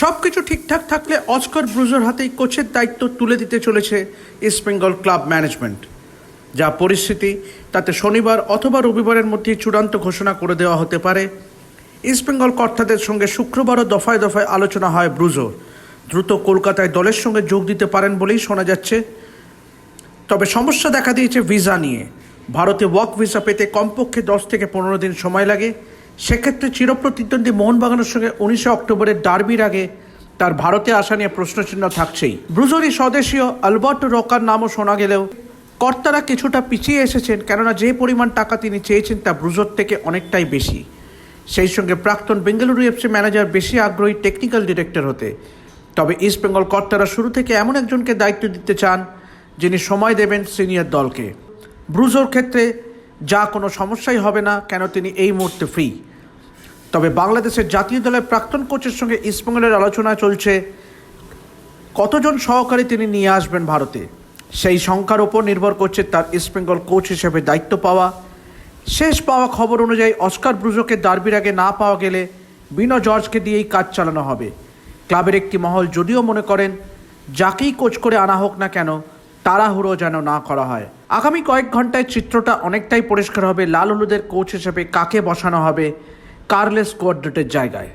সব কিছু ঠিকঠাক থাকলে অস্কার ব্রুজোর হাতেই কোচের দায়িত্ব তুলে দিতে চলেছে ইস্ট বেঙ্গল ক্লাব ম্যানেজমেন্ট। যা পরিস্থিতি, তাতে শনিবার অথবা রবিবারের মধ্যে চূড়ান্ত ঘোষণা করে দেওয়া হতে পারে। ইস্টবেঙ্গল কর্তাদের সঙ্গে শুক্রবারও দফায় দফায় আলোচনা হয় ব্রুজোর দ্রুত কলকাতায় দলের সঙ্গে যোগ দিতে পারেন বলেই শোনা যাচ্ছে। তবে সমস্যা দেখা দিয়েছে ভিসা নিয়ে। ভারতে ওয়ার্ক ভিসা পেতে কমপক্ষে দশ থেকে পনেরো দিন সময় লাগে। সেক্ষেত্রে চিরপ্রতিদ্বন্দ্বী মোহনবাগানের সঙ্গে উনিশে অক্টোবরের ডার্বির আগে তার ভারতে আসা নিয়ে প্রশ্নচিহ্ন থাকছেই। ব্রুজোরই স্বদেশীয় আলবার্ট রকার নামও শোনা গেলেও কর্তারা কিছুটা পিছিয়ে এসেছেন, কেননা যে পরিমাণ টাকা তিনি চেয়েছেন তা ব্রুজোর থেকে অনেকটাই বেশি। সেই সঙ্গে প্রাক্তন বেঙ্গালুরু এফসি ম্যানেজার, বেশি আগ্রহী টেকনিক্যাল ডিরেক্টর হতে। তবে ইস্ট বেঙ্গল কর্তারা শুরু থেকে এমন একজনকে দায়িত্ব দিতে চান, যিনি সময় দেবেন সিনিয়র দলকে। ব্রুজোর ক্ষেত্রে যা কোনো সমস্যাই হবে না, কেন তিনি এই মুহূর্তে ফ্রি তবে বাংলাদেশের জাতীয় দলের প্রাক্তন কোচের সঙ্গে ইস্টবেঙ্গলের আলোচনা চলছে, কতজন সহকারী তিনি নিয়ে আসবেন ভারতে? সেই সংখ্যার ওপর নির্ভর করছে তার ইস্টবেঙ্গল কোচ হিসেবে দায়িত্ব পাওয়া। শেষ পাওয়া খবর অনুযায়ী অস্কার ব্রুজোকে ডার্বির আগে না পাওয়া গেলে বিনো জর্জকে দিয়েই কাজ চালানো হবে। ক্লাবের একটি মহল যদিও মনে করেন, যাকেই কোচ করে আনা হোক না কেন, তাড়াহুড়ো যেন না করা হয়। আগামী কয়েক ঘন্টায় চিত্রটা অনেকটাই পরিষ্কার হবে, লাল হলুদের কোচ হিসেবে কাকে বসানো হবে কার্লেস কোয়াড্রেটের জায়গায়